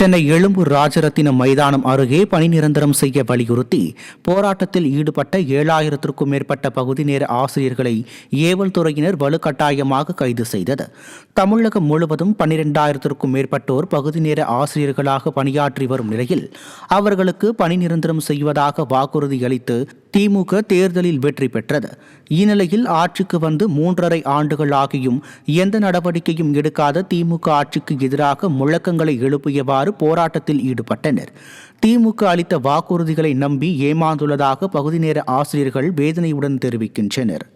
சென்னை எழும்பூர் ராஜரத்தினம் மைதானம் அருகே பணி நிரந்தரம் செய்ய வலியுறுத்தி போராட்டத்தில் ஈடுபட்ட ஏழாயிரத்திற்கும் மேற்பட்ட பகுதி நேர ஆசிரியர்களை ஏவல் துறையினர் வலுக்கட்டாயமாக கைது செய்தது. தமிழகம் முழுவதும் பன்னிரெண்டாயிரத்திற்கும் மேற்பட்டோர் பகுதி நேர ஆசிரியர்களாக பணியாற்றி வரும் நிலையில் அவர்களுக்கு பணி நிரந்தரம் செய்வதாக வாக்குறுதி அளித்து திமுக தேர்தலில் வெற்றி பெற்றது. இந்நிலையில் ஆட்சிக்கு வந்து மூன்றரை ஆண்டுகள் ஆகியும் எந்த நடவடிக்கையும் எடுக்காத திமுக ஆட்சிக்கு எதிராக முழக்கங்களை எழுப்பியவாறு போராட்டத்தில் ஈடுபட்டனர். திமுக அளித்த வாக்குறுதிகளை நம்பி ஏமாந்துள்ளதாக பகுதி நேர ஆசிரியர்கள் வேதனையுடன் தெரிவிக்கின்றனர்.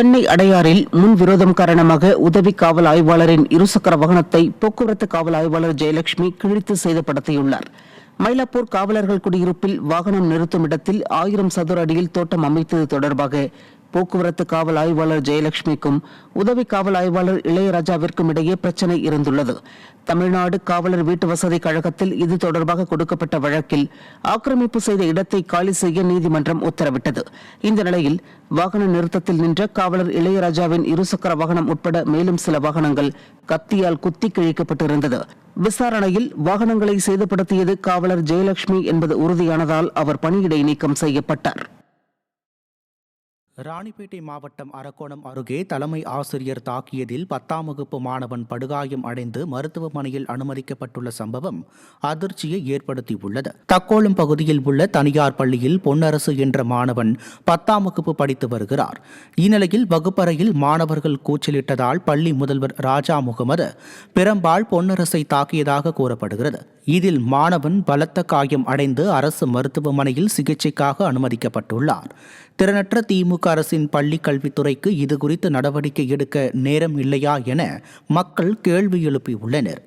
சென்னை அடையாறில் முன் விரோதம் காரணமாக உதவி காவல் ஆய்வாளரின் இருசக்கர வாகனத்தை போக்குவரத்து காவல் ஆய்வாளர் ஜெயலட்சுமி கிழித்து சேதப்படுத்தியுள்ளார் மயிலாப்பூர் காவலர்கள் குடியிருப்பில் வாகனம் நிறுத்தும் இடத்தில் ஆயிரம் சதுர அடியில் தோட்டம் அமைத்தது தொடர்பாக போக்குவரத்து காவல் ஆய்வாளர் ஜெயலட்சுமிக்கும் உதவி காவல் ஆய்வாளர் இளையராஜாவிற்கும் இடையே பிரச்சனை இருந்துள்ளது. தமிழ்நாடு காவலர் வீட்டு வசதி கழகத்தில் இது தொடர்பாக கொடுக்கப்பட்ட வழக்கில் ஆக்கிரமிப்பு செய்த இடத்தை காலி செய்ய நீதிமன்றம் உத்தரவிட்டது. இந்த நிலையில் வாகன நிறுத்தத்தில் நின்ற காவலர் இளையராஜாவின் இருசக்கர வாகனம் உட்பட மேலும் சில வாகனங்கள் கத்தியால் குத்தி கிழிக்கப்பட்டிருந்தது. விசாரணையில் வாகனங்களை சேதப்படுத்தியது காவலர் ஜெயலட்சுமி என்பது உறுதியானதால் அவர் பணியிடை நீக்கம் செய்யப்பட்டார். ராணிப்பேட்டை மாவட்டம் அரக்கோணம் அருகே தலைமை ஆசிரியர் தாக்கியதில் பத்தாம் வகுப்பு மாணவன் படுகாயம் அடைந்து மருத்துவமனையில் அனுமதிக்கப்பட்டுள்ள சம்பவம் அதிர்ச்சியை ஏற்படுத்தியுள்ளது. தக்கோலம் பகுதியில் உள்ள தனியார் பள்ளியில் பொன்னரசு என்ற மாணவன் பத்தாம் வகுப்பு படித்து வருகிறார். இந்நிலையில் வகுப்பறையில் மாணவர்கள் கூச்சலிட்டதால் பள்ளி முதல்வர் ராஜா முகமது பெரம்பாள் பொன்னரசை தாக்கியதாக கூறப்படுகிறது. இதில் மாணவன் பலத்த காயம் அடைந்து அரசு மருத்துவமனையில் சிகிச்சைக்காக அனுமதிக்கப்பட்டுள்ளார். திறனற்ற திமுக திமுக அரசின் பள்ளி கல்வித்துறைக்கு இது குறித்து நடவடிக்கை எடுக்க நேரம் இல்லையா என மக்கள் கேள்வி எழுப்பியுள்ளனர்.